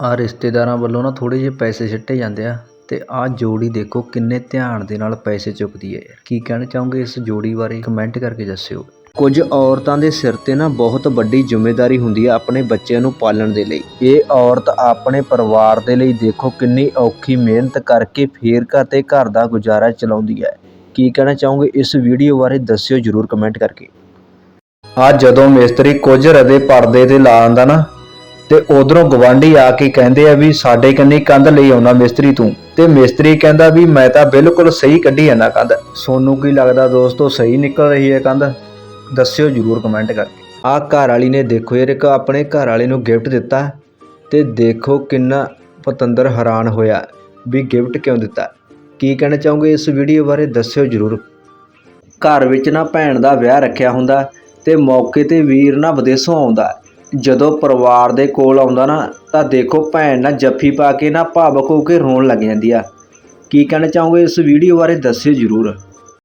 ਆਹ ਰਿਸ਼ਤੇਦਾਰਾਂ ਵੱਲੋਂ ਨਾ ਥੋੜ੍ਹੇ ਜਿਹੇ ਪੈਸੇ ਸਿੱਟੇ ਜਾਂਦੇ ਆ ਅਤੇ ਆਹ ਜੋੜੀ ਦੇਖੋ ਕਿੰਨੇ ਧਿਆਨ ਦੇ ਨਾਲ ਪੈਸੇ ਚੁੱਕਦੀ ਹੈ। ਕੀ ਕਹਿਣਾ ਚਾਹੋਗੇ ਇਸ ਜੋੜੀ ਬਾਰੇ? ਕਮੈਂਟ ਕਰਕੇ ਦੱਸਿਓ। ਕੁਝ ਔਰਤਾਂ ਦੇ ਸਿਰ ਤੇ ਨਾ ਬਹੁਤ ਵੱਡੀ ਜ਼ਿੰਮੇਵਾਰੀ ਹੁੰਦੀ ਹੈ ਆਪਣੇ ਬੱਚਿਆਂ ਨੂੰ ਪਾਲਣ ਦੇ ਲਈ। ਇਹ ਔਰਤ ਆਪਣੇ ਪਰਿਵਾਰ ਦੇ ਲਈ ਦੇਖੋ ਕਿੰਨੀ ਔਖੀ ਮਿਹਨਤ ਕਰਕੇ ਫੇਰ ਘਰ ਤੇ ਘਰ ਦਾ ਗੁਜ਼ਾਰਾ ਚਲਾਉਂਦੀ ਹੈ। ਕੀ ਕਹਿਣਾ ਚਾਹੋਗੇ ਇਸ ਵੀਡੀਓ ਬਾਰੇ ਦੱਸਿਓ ਜਰੂਰ ਕਮੈਂਟ ਕਰਕੇ। ਆ ਜਦੋਂ ਮਿਸਤਰੀ ਕੁਝ ਰਦੇ ਪਰਦੇ ਤੇ ਲਾ ਆਂਦਾ ਨਾ ਤੇ ਉਧਰੋਂ ਗਵਾਂਢੀ ਆ ਕੇ ਕਹਿੰਦੇ ਆ ਵੀ ਸਾਡੇ ਕੰਨੀ ਕੰਧ ਲਈ ਆਉਣਾ ਮਿਸਤਰੀ ਤੂੰ। ਤੇ ਮਿਸਤਰੀ ਕਹਿੰਦਾ ਵੀ ਮੈਂ ਤਾਂ ਬਿਲਕੁਲ ਸਹੀ ਕੱਢੀ ਜਾਂਦਾ ਕੰਧ। ਸੋਨੂੰ ਕੀ ਲੱਗਦਾ ਦੋਸਤੋ ਸਹੀ ਨਿਕਲ ਰਹੀ ਹੈ ਕੰਧ? ਦੱਸਿਓ ਜਰੂਰ ਕਮੈਂਟ ਕਰਕੇ। ਆ ਘਰ ਵਾਲੀ ਨੇ ਦੇਖੋ ਯਾਰ, ਇੱਕ ਆਪਣੇ ਘਰ ਵਾਲੇ ਨੂੰ ਗਿਫਟ ਦਿੱਤਾ ਤੇ ਦੇਖੋ ਕਿੰਨਾ ਪਤੰਦਰ ਹੈਰਾਨ ਹੋਇਆ ਵੀ ਗਿਫਟ ਕਿਉਂ ਦਿੱਤਾ। ਕੀ ਕਹਿਣਾ ਚਾਹੋਗੇ ਇਸ ਵੀਡੀਓ ਬਾਰੇ ਦੱਸਿਓ ਜਰੂਰ। ਘਰ ਵਿੱਚ ਨਾ ਭੈਣ ਦਾ ਵਿਆਹ ਰੱਖਿਆ ਹੁੰਦਾ ਤੇ ਮੌਕੇ ਤੇ ਵੀਰ ਨਾ ਵਿਦੇਸ਼ੋਂ ਆਉਂਦਾ। ਜਦੋਂ ਪਰਿਵਾਰ ਦੇ ਕੋਲ ਆਉਂਦਾ ਨਾ, ਤਾਂ ਦੇਖੋ ਭੈਣ ਨਾ ਜੱਫੀ ਪਾ ਕੇ ਨਾ ਭਾਵਕ ਹੋ ਕੇ ਰੋਣ ਲੱਗ ਜਾਂਦੀ ਆ। ਕੀ ਕਹਿਣਾ ਚਾਹੋਗੇ ਇਸ ਵੀਡੀਓ ਬਾਰੇ ਦੱਸਿਓ ਜਰੂਰ।